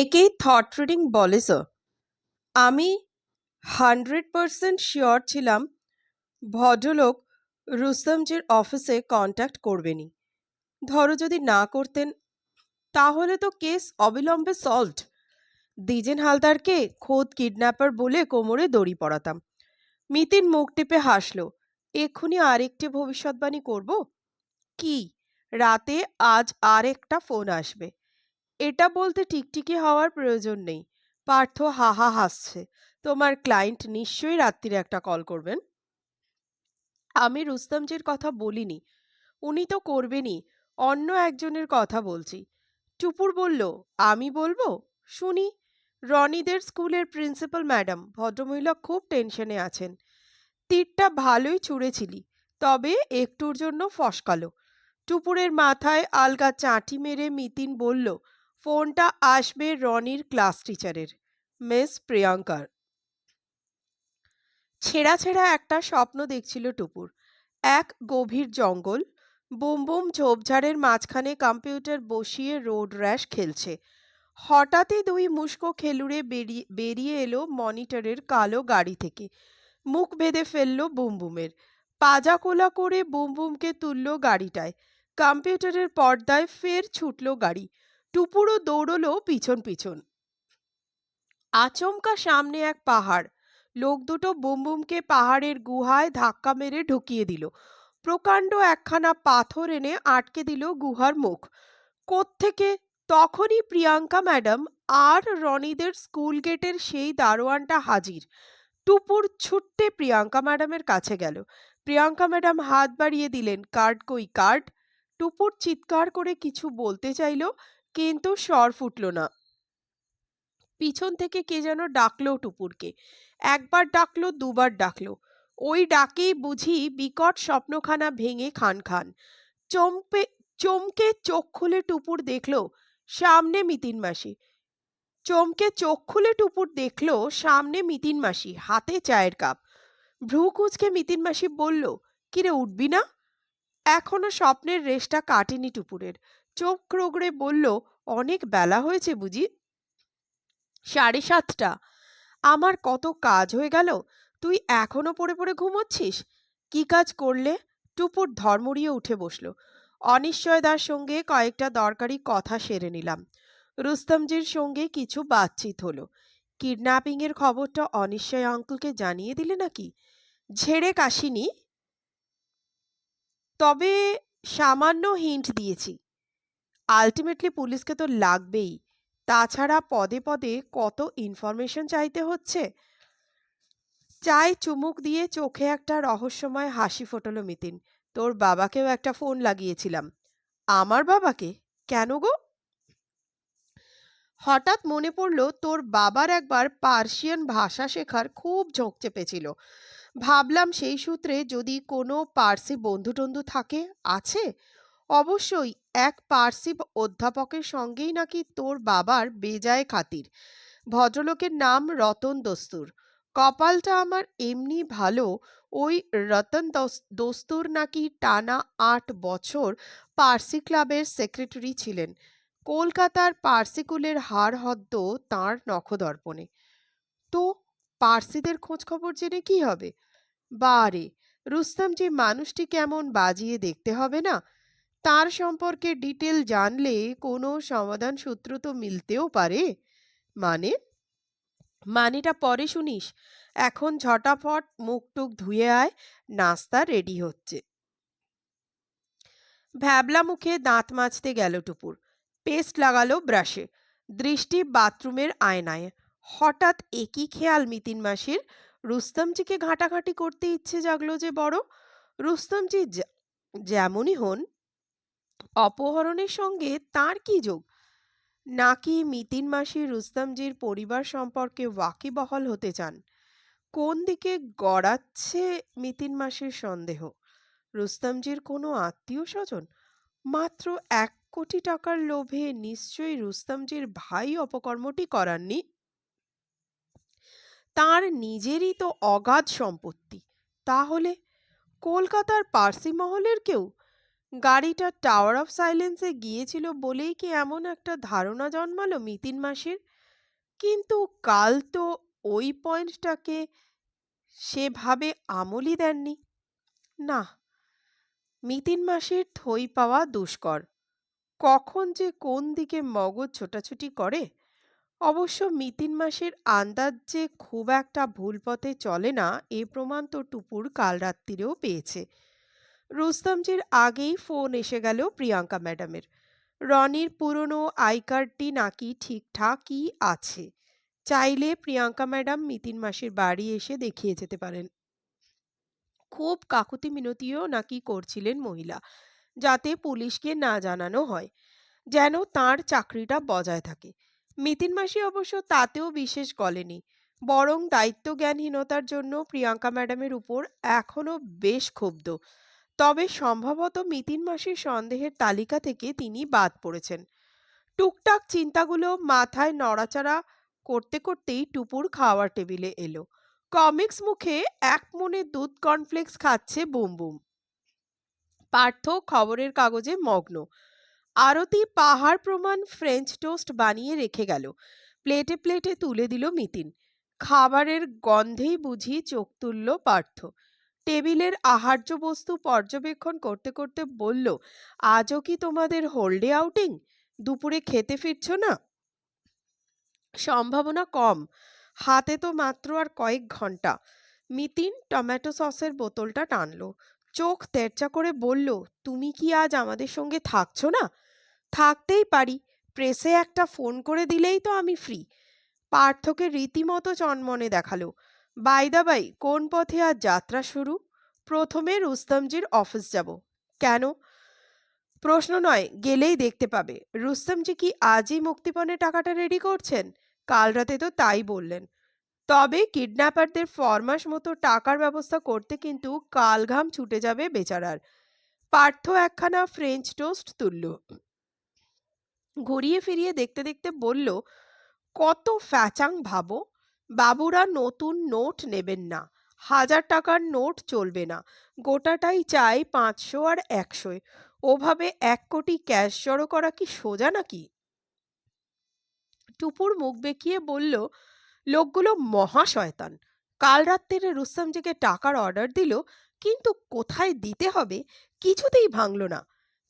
একেই thought reading বলে sir আমি হান্ড্রেড পার্সেন্ট শিওর ছিলাম ভদ্রলোক রুস্তমজির অফিসে কন্ট্যাক্ট করবেনি ধরো যদি না করতেন, তাহলে তো কেস অবিলম্বে সলভড দ্বিজেন হালদারকে খোদ কিডন্যাপার বলে কোমরে দড়ি পড়াতাম মিতিন মুখ টিপে হাসল, এক্ষুনি আরেকটি ভবিষ্যৎবাণী করব? কি? রাতে আজ আর একটা ফোন আসবে। এটা বলতে টিকটিকি হওয়ার প্রয়োজন নেই। পার্থ হাহা হাসছে। তোমার ক্লায়েন্ট নিশ্চয়ই রাত্রিরে একটা কল করবেন। আমি রুস্তমজির কথা বলিনি। উনি তো করবেনই। অন্য একজনের কথা বলছি। টুপুর বলল, আমি বলব? শুনি। রনিদের স্কুলের প্রিন্সিপাল ম্যাডাম, ভদ্রমহিলা খুব টেনশনে আছেন। তীরটা ভালোই ছুঁড়েছিলি, তবে একটুর জন্য ফসকালো। টুপুরের মাথায় আলগা চাঁটি মেরে মিতিন বলল ফোনটা আসবে রনির ক্লাস টিচারের, মিস প্রিয়াঙ্কার। ছেঁড়া ছেঁড়া একটা স্বপ্ন দেখছিল টুপুর। এক গভীর জঙ্গল, বুম বুম ঝোপঝাড়ের মাঝখানে কম্পিউটার বসিয়ে রোড র্যাশ খেলছে। হঠাৎই দুই মুস্কো খেলুড়ে বেরিয়ে বেরিয়ে এলো মনিটরের কালো গাড়ি থেকে। মুখ বেঁধে ফেলল বুমবুমের পাজা কোলা করে বুমবুমকে তুলল গাড়িটায়। কম্পিউটারের পর্দায় ফের ছুটল গাড়ি। টুপুরও দৌড়লো পিছন পিছন। আচমকা সামনে এক পাহাড়। লোক দুটো বুমবুমকে পাহাড়ের গুহায় ধাক্কা মেরে ঢুকিয়ে দিল। প্রকাণ্ড একখানা পাথর এনে আটকে দিল গুহার মুখ। কোত্থেকে? তখনই প্রিয়াঙ্কা ম্যাডাম আর রনিদের স্কুল গেটের সেই দারোয়ানটা হাজির। টুপুর ছুট্টে প্রিয়াঙ্কা ম্যাডামের কাছে গেল। প্রিয়াঙ্কা ম্যাডাম হাত বাড়িয়ে দিলেন, কার্ড কই, কার্ড? টুপুর চিৎকার করে কিছু বলতে চাইল কিন্তু স্বর ফুটল না। পিছন থেকে কে যেন ডাকলো টুপুরকে। একবার ডাকলো, দুবার ডাকলো। ওই ডাকেই বুঝি বিকট স্বপ্নখানা ভেঙে খান খান। চমপে, চমকে চোখ খুলে টুপুর দেখল, সামনে মিতিন মাসি। চমকে চোখ খুলে টুপুর দেখল, সামনে মিতিন মাসি, হাতে চায়ের কাপ। ভ্রু কুচকে মিতিন মাসি বলল, কিরে, উঠবি না? এখনও স্বপ্নের রেশটা কাটেনি টুপুরের। চোখ রোগড়ে বলল, অনেক বেলা হয়েছে বুঝি? সাড়ে সাতটা। আমার কত কাজ হয়ে গেল। তুই এখনও পড়ে পড়ে ঘুমোচ্ছিস? কি কাজ করলে? টুপুর ধর্মড়িয়ে উঠে বসল। অনিশ্চয়তার সঙ্গে কয়েকটা দরকারি কথা সেরে নিলাম। রুস্তমজির সঙ্গে কিছু বাতচিত হলো। কিডন্যাপিং এর খবরটা অনিশ্চয় আঙ্কুলকে জানিয়ে দিলে নাকি? ঝেড়ে কাশিনি? তবে সামান্য হিন্ট দিয়েছি। আলটিমেটলি পুলিশকে তো লাগবেই। তাছাড়া পদে পদে কত ইনফরমেশন চাইতে হচ্ছে? চায় চুমুক দিয়ে চোখে একটা রহস্যময় হাসি ফোটালো মিতিন। তোর বাবাকেও একটা ফোন লাগিয়েছিলাম। আমার বাবাকে? কেন গো? হঠাৎ মনে পড়ল তোর বাবার একবার পার্সিয়ান ভাষা শেখার খুব ঝোঁক চেপেছিল। ভাবলাম সেই সূত্রে যদি কোনো পার্সি বন্ধু টন্ধু থাকে, আছে? অবশ্যই এক পার্সি অধ্যাপকের সঙ্গেই নাকি তোর বাবার বেজায় খাতির। ভদ্রলোকের নাম রতন দস্তুর। কপালটা আমার এমনি ভালো, ওই রতন দস্তুর নাকি টানা আট বছর পার্সি ক্লাবের সেক্রেটারি ছিলেন। কলকাতার পার্সিকুলের হাড় হদ্দ তাঁর নখদর্পণে। তো পার্সিদের খোঁজ খবর জেনে কি হবে? বারে, রুস্তম যে মানুষটি কেমন বাজিয়ে দেখতে হবে না? তার সম্পর্কে ডিটেল জানলে কোনো সমাধান সূত্র তো মিলতেও পারে। মানে? মানেটা পরে শুনিস। এখন ঝটাফট মুখ টুক ধুয়ে আয়, নাস্তা রেডি হচ্ছে। ভ্যাবলা মুখে দাঁত মাজতে গেল টুপুর। পেস্ট লাগালো ব্রাশে। দৃষ্টি বাথরুমের আয়নায়। হঠাৎ একই খেয়াল মিতিন মাসির। রুস্তমজিকে ঘাঁটাঘাঁটি করতে ইচ্ছে জাগলো যে বড়। রুস্তমজি যেমনই হন। অপহরণের সঙ্গে তার কি যোগ? নাকি মিতিন মাসি রুস্তমজির পরিবার সম্পর্কে ওয়াকিবহল হতে চান? কোন দিকে গড়াচ্ছে মিতিন মাসির সন্দেহ? রুস্তমজির কোনো আত্মীয় স্বজন মাত্র এক কোটি টাকার লোভে নিশ্চয়ই রুস্তমজির ভাই অপকর্মটি করাননি? তার নিজেরই তো অগাধ সম্পত্তি। তাহলে কলকাতার পার্সি মহলের কেউ গাড়িটা টাওয়ার অফ সাইলেন্সে গিয়েছিল বলেই কি এমন একটা ধারণা জন্মালো মিতিন মাসির? কিন্তু কাল তো ওই পয়েন্টটাকে সেভাবে আমলই দেননি। না, মিতিন মাসির থই পাওয়া দুষ্কর। কখন যে কোন দিকে মগজ ছোটাছুটি করে, অবশ্য মিতিন মাসের আন্দাজ যে খুব একটা ভুল পথে চলে না, এ প্রমাণ তো টুপুর কাল রাত্রিরেও পেয়েছে। রুস্তমজির আগেই ফোন এসে গেল প্রিয়াঙ্কা ম্যাডামের। রনির পুরনো আই কার্ডটি নাকি ঠিকঠাকই আছে। চাইলে প্রিয়াঙ্কা ম্যাডাম মিতিন মাসির বাড়ি এসে দেখিয়ে যেতে পারেন। খুব কাকুতি মিনতিও নাকি করছিলেন মহিলা, যাতে পুলিশকে না জানানো হয়, যেন তার চাকরিটা বজায় থাকে। মিতিন মাসি অবশ্য তাতেও বিশেষ গলেনি, বরং দায়িত্বজ্ঞানহীনতার জন্য প্রিয়াঙ্কা ম্যাডামের উপর এখনও বেশ ক্ষুব্ধ। তবে সম্ভবত মিতিন মাসির সন্দেহের তালিকা থেকে তিনি বাদ পড়েছেন। টুকটাক চিন্তাগুলো মাথায় নড়াচড়া করতে করতেই টুপুর খাওয়ার টেবিলে এলো। কমিক্স মুখে এক মনে দুধ কর্নফ্লেক্স খাচ্ছে বুম বুম। পার্থ খবরের কাগজে মগ্ন। আরতি পাহাড় প্রমাণ ফ্রেঞ্চ টোস্ট বানিয়ে রেখে গেল। প্লেটে প্লেটে তুলে দিল মিতিন। খাবারের গন্ধেই বুঝি চোখ তুলল পার্থ। টেবিলের আহার্য বস্তু পর্যবেক্ষণ করতে করতে বলল, আজও কি তোমাদের হোল্ডে আউটিং? দুপুরে খেতে ফিরছ না? সম্ভাবনা কম। হাতে তো মাত্র আর কয়েক ঘণ্টা। মিতিন টমেটো সসের বোতলটা টানলো। চোখ তেরচা করে বলল, তুমি কি আজ আমাদের সঙ্গে থাকছো না? থাকতেই পারি। প্রেসে একটা ফোন করে দিলেই তো আমি ফ্রি। পার্থকে রীতিমতো চনমনে দেখাল। বাইদাবাই কোন পথে আজ যাত্রা শুরু? প্রথমে রুস্তমজির অফিস যাব। কেন? প্রশ্ন নয়, গেলেই দেখতে পাবে। রুস্তমজি কি আজই মুক্তিপণের টাকাটা রেডি করছেন? কাল রাতে তো তাই বললেন। তবে কিডন্যাপারদের ফরমাস মতো টাকার ব্যবস্থা করতে কিন্তু কালঘাম ছুটে যাবে বেচারার। পার্থ একখানা ফ্রেঞ্চ টোস্ট তুলল। ঘুরিয়ে ফিরিয়ে দেখতে দেখতে বলল, কত ফ্যাচাং ভাবো! বাবুরা নতুন নোট নেবেন না। হাজার টাকার নোট চলবে না। গোটাটাই চাই পাঁচশো আর একশোয় ওভাবে এক কোটি ক্যাশ জড়ো করা কি সোজা নাকি? টুপুর মুখ বেঁকিয়ে বলল, লোকগুলো মহা শয়তান। কাল রাত্রিরে রুস্তমজিকে টাকার অর্ডার দিল, কিন্তু কোথায় দিতে হবে কিছুতেই ভাঙল না।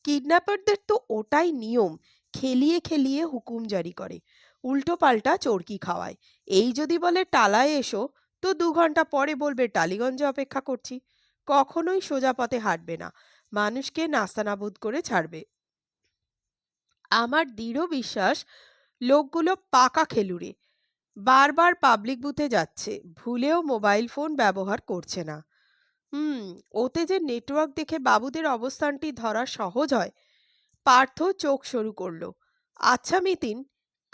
কিডন্যাপারদের তো ওটাই নিয়ম, খেলিয়ে খেলিয়ে হুকুম জারি করে। উল্টো পাল্টা চরকি খাওয়ায়। এই যদি বলে টালায় এসো, তো দু ঘণ্টা পরে বলবে টালিগঞ্জে অপেক্ষা করছি। কখনোই সোজা পথে হাঁটবে না। মানুষকে নাস্তানাবুদ করে ছাড়বে। আমার দৃঢ় বিশ্বাস, লোকগুলো পাকা খেলুড়ে। বারবার পাবলিক বুথে যাচ্ছে, ভুলেও মোবাইল ফোন ব্যবহার করছে না। হুম, ওতে যে নেটওয়ার্ক দেখে বাবুদের অবস্থানটি ধরা সহজ হয়, পার্থ চোখ শুরু করল। আচ্ছা মিতিন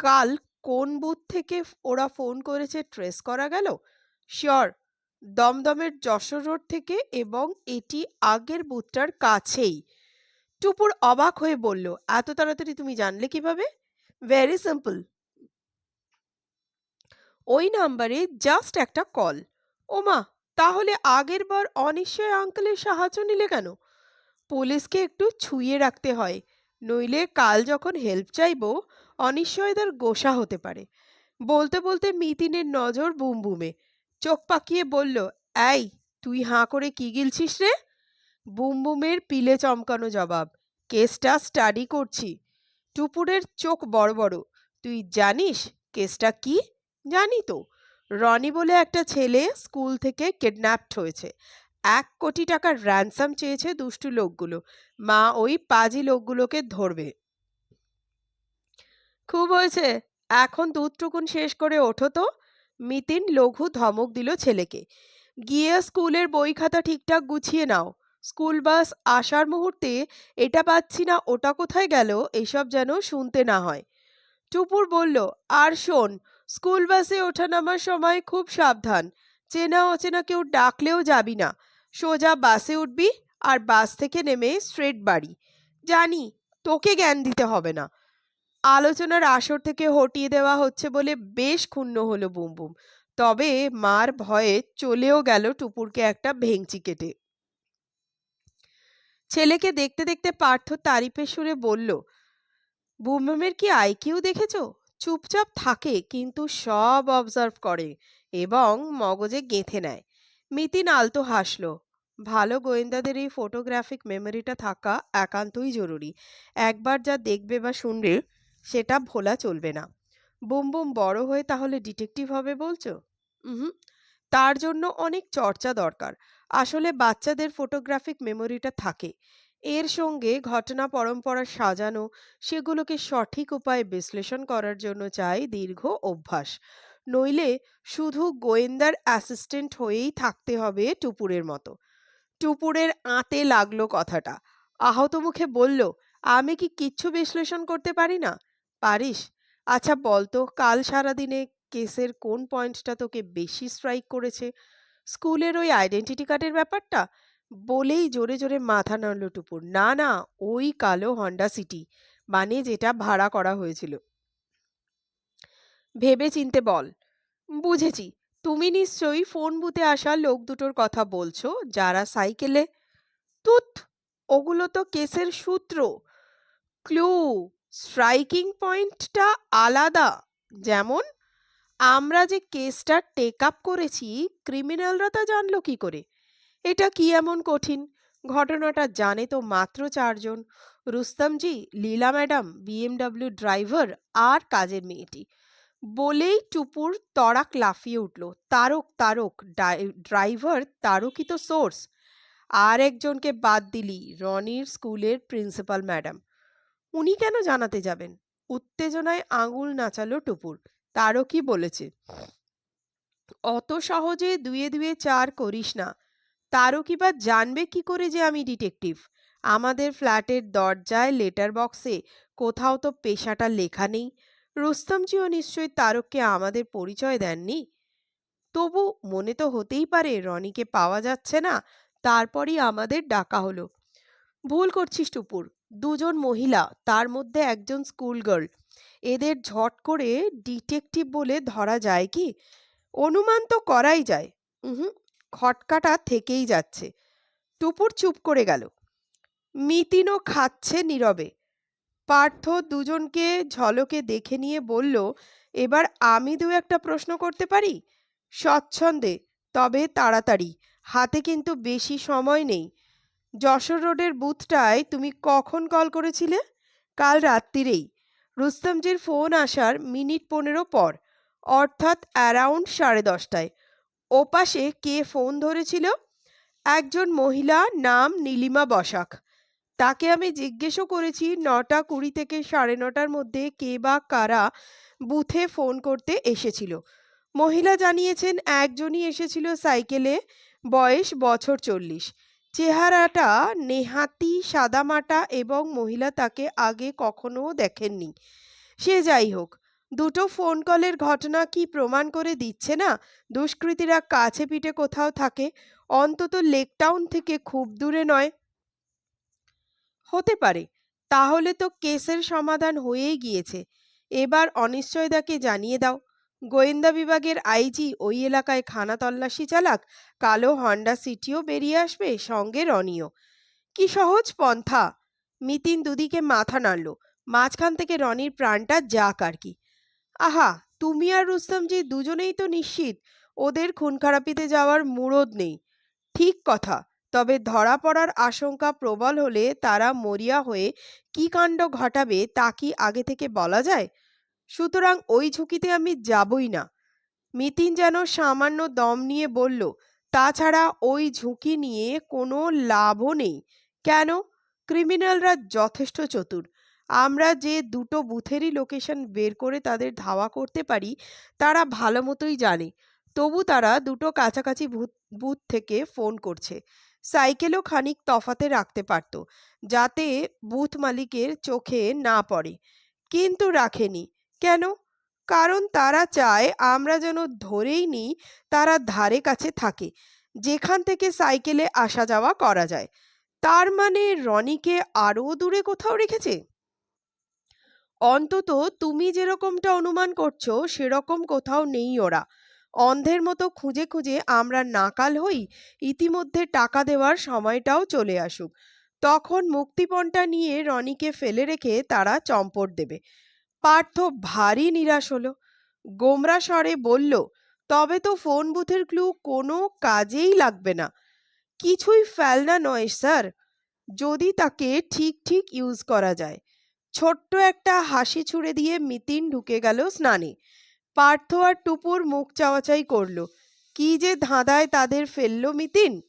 কাল কোন বুথ থেকে ওরা ফোন করেছে ট্রেস করা গেল? শিওর, দমদমের যশোর রোড থেকে এবং এটি আগের বুথটার কাছেই। টুপুর অবাক হয়ে বলল, এত তাড়াতাড়ি তুমি জানলে কীভাবে? ভেরি সিম্পল ওই নাম্বারে জাস্ট একটা কল। ওমা, তাহলে আগের বার অনিশ্চয় আঙ্কেলের সাহায্য নিলে কেন? পুলিশকে একটু ছুঁয়ে রাখতে হয়, নইলে কাল যখন হেল্প চাইব অনিশ্চয়তার গোসা হতে পারে। বলতে বলতে মিতিনের নজর বুম বুমে চোখ পাকিয়ে বলল, এই, তুই হাঁ করে কি গিলছিস রে? বুম বুমের পিলে চমকানো জবাব, কেসটা স্টাডি করছি। টুপুরের চোখ বড় বড়। তুই জানিস কেসটা কি? জানি তো। রনি বলে একটা ছেলে স্কুল থেকে কিডন্যাপড হয়েছে। এক কোটি টাকার র্যানসাম চেয়েছে দুষ্টু লোকগুলো। মা ওই পাজি লোকগুলোকে ধরবে। খুব হয়েছে। এখন দুধটুকুন শেষ করে ওঠো তো। মিতিন লঘু ধমক দিল ছেলেকে। গিয়ে স্কুলের বই খাতা ঠিকঠাক গুছিয়ে নাও। স্কুল বাস আসার মুহূর্তে, এটা পাচ্ছি না, ওটা কোথায় গেল? এসব যেন শুনতে না হয়। টুপুর বলল, আর শোন, স্কুল বাসে ওঠা নামার সময় খুব সাবধান। চেনা অচেনা কেউ ডাকলেও যাবি না। সোজা বাসে উঠবি আর বাস থেকে নেমে স্ট্রেট বাড়ি। জানি, তোকে জ্ঞান দিতে হবে না। আলোচনার আসর থেকে হটিয়ে দেওয়া হচ্ছে বলে বেশ ক্ষুণ্ণ হলো বুম বুম। তবে মার ভয়ে চলেও গেল টুপুরকে একটা ভেংচি কেটে। ছেলেকে দেখতে দেখতে পার্থ তারিফের সুরে বলল বুমবুমের কি আইকিউ দেখেছ? চুপচাপ থাকে, কিন্তু সব অবজার্ভ করে এবং মগজে গেঁথে নেয়। মিতিন আলতো হাসলো, ভালো গোয়েন্দাদের এই ফটোগ্রাফিক মেমোরিটা থাকা একান্তই জরুরি। একবার যা দেখবে বা শুনবে সেটা ভোলা চলবে না। বুম বুম বড় হয়ে তাহলে ডিটেকটিভ হবে বলছো? হুম তার জন্য অনেক চর্চা দরকার। আসলে বাচ্চাদের ফটোগ্রাফিক মেমোরিটা থাকে। এর সঙ্গে ঘটনা পরম্পরা সাজানো, সেগুলোকে সঠিক উপায়ে বিশ্লেষণ করার জন্য চাই দীর্ঘ অভ্যাস। নইলে শুধু গোয়েন্দার অ্যাসিস্ট্যান্ট হয়েই থাকতে হবে টুপুরের মতো। টুপুরের আঁতে লাগল কথাটা। আহত মুখে বলল, আমি কি কিচ্ছু বিশ্লেষণ করতে পারি না? পারিস? আচ্ছা বলতো কাল সারাদিনে কেসের কোন পয়েন্টটা তোকে বেশি স্ট্রাইক করেছে? স্কুলের ওই আইডেন্টিটি কার্ডের ব্যাপারটা? বলেই জোরে জোরে মাথা নাড়ল টুপুর। না না, ওই কালো হন্ডা সিটি মানে যেটা ভাড়া করা হয়েছিল। ভেবে চিনতে বল। বুঝেছি, তুমি নিশ্চয়ই ফোন বুথে আসা লোক দুটোর কথা বলছো, যারা সাইকেলে? তুত, ওগুলো তো কেসের সূত্র। ক্লু স্ট্রাইকিং পয়েন্টটা আলাদা। যেমন, আমরা যে কেসটা টেক আপ করেছি, ক্রিমিনালরা তা জানলো কি করে? এটা কি এমন কঠিন? ঘটনাটা জানে তো মাত্র চারজন। Rustomji, Leela madam BMW driver আর কাজের মেয়েটি। বলেই টুপুর তড়াক লাফিয়ে উঠল। তারক তারক ড্রাইভার তারকই তো সোর্স। আর একজনকে বাদ দিলি, রনির স্কুলের প্রিন্সিপাল ম্যাডাম। উনি কেন জানাতে যাবেন? উত্তেজনায় আঙুল নাচালো টুপুর। তারও কি বলেছে? অত সহজে দুয়ে দুয়ে চার করিস না। তারও কি বা জানবে কি করে যে আমি ডিটেকটিভ? আমাদের ফ্ল্যাটের দরজায় লেটার বক্সে কোথাও তো পেশাটা লেখা নেই। রুস্তমজিও নিশ্চয়ই তারককে আমাদের পরিচয় দেননি? তবু মনে তো হতেই পারে রনিকে পাওয়া যাচ্ছে না, তারপরই আমাদের ডাকা হলো। ভুল করছিস টুপুর। দুজন মহিলা, তার মধ্যে একজন স্কুল গার্ল এদের ঝট করে ডিটেকটিভ বলে ধরা যায় কি? অনুমান তো করাই যায়। হুম খটকাটা থেকেই যাচ্ছে। টুপুর চুপ করে গেল। মিতিনও খাচ্ছে নীরবে। পার্থ দুজনকে ঝলকে দেখে নিয়ে বলল, এবার আমি দু একটা প্রশ্ন করতে পারি? স্বচ্ছন্দে, তবে তাড়াতাড়ি। হাতে কিন্তু বেশি সময় নেই। যশোর রোডের বুথটায় তুমি কখন কল করেছিলে? কাল রাত্রিরেই রুস্তমজির ফোন আসার মিনিট পনেরো পর, অর্থাৎ অ্যারাউন্ড সাড়ে দশটায়। ওপাশে কে ফোন ধরেছিল? একজন মহিলা নাম নীলিমা বসাক। তাকে আমি জিজ্ঞেসও করেছি নটা কুড়ি থেকে সাড়ে নটার মধ্যে কে বা কারা বুথে ফোন করতে এসেছিল। মহিলা জানিয়েছেন একজনই এসেছিল সাইকেলে, বয়স বছর চল্লিশ। চেহারাটা নেহাতি সাদামাটা এবং মহিলা তাকে আগে কখনো দেখেননি। সে যাই হোক, দুটো ফোন কলের ঘটনা কি প্রমাণ করে দিচ্ছে না? দুষ্কৃতীরা কাছে পিঠে কোথাও থাকে, অন্তত লেকটাউন থেকে খুব দূরে নয়। হতে পারে, তাহলে তো কেসের সমাধান হয়েই গিয়েছে। এবার অনিশ্চয়তাকে জানিয়ে দাও। গোয়েন্দা বিভাগের আইজি ওই এলাকায় খানা তল্লাশি চালাক, কালো হন্ডা সিটিও বেরিয়ে আসবে সঙ্গে রনিও। কি সহজ পন্থা। মিতিন দুদিকে মাথা নাড়ল। মাঝখান থেকে রনির প্রাণটা যাক আর কি। আহা, তুমি আর রুস্তমজি দুজনেই তো নিশ্চিত, ওদের খুন খারাপিতে যাওয়ার মুরদ নেই। ঠিক কথা, তবে ধরা পড়ার আশঙ্কা প্রবল হলে তারা মরিয়া হয়ে কি কাণ্ড ঘটাবে তা কি আগে থেকে বলা যায়? সুতরাং ওই ঝুঁকিতে আমি যাবই না। মিতিন যেন সামান্য দম নিয়ে বলল, তাছাড়া ওই ঝুঁকি নিয়ে কোনো লাভও নেই। কেন? ক্রিমিনালরা যথেষ্ট চতুর। আমরা যে দুটো বুথেরই লোকেশন বের করে তাদের ধাওয়া করতে পারি, তারা ভালো মতোই জানে। তবু তারা দুটো কাছাকাছি বুথ থেকে ফোন করছে। সাইকেলও খানিক তফাতে রাখতে পারত, যাতে বুথ মালিকের চোখে না পড়ে। কিন্তু রাখেনি। কেন? কারণ তারা চায় আমরা যেন ধরেই নিই তারা ধারে কাছে থাকে, যেখান থেকে সাইকেলে আসা যাওয়া করা যায়। তার মানে রনিকে আরও দূরে কোথাও রেখেছে? অন্তত তুমি যেরকমটা অনুমান করছ, সেরকম কোথাও নেই ওরা। অন্ধের মতো খুঁজে খুঁজে আমরা নাকাল হই, ইতিমধ্যে টাকা দেওয়ার সময়টাও চলে আসুক। তখন মুক্তিপণটা নিয়ে রনিকে ফেলে রেখে তারা চম্পট দেবে। পার্থ ভারী নিরাশ হলো। গোমরা স্বরে বলল, তবে তো ফোন বুথের ক্লু কোনো কাজেই লাগবে না। কিছুই ফেলনা নয়, স্যার। যদি তাকে ঠিক ঠিক ইউজ করা যায়। ছোট্ট একটা হাসি ছুড়ে দিয়ে মিতিন ঢুকে গেল স্নানে। পার্থ আর টুপুর মুখ চাওয়াচাই করল, কি যে ধাঁধায় তাদের ফেলল মিতিন?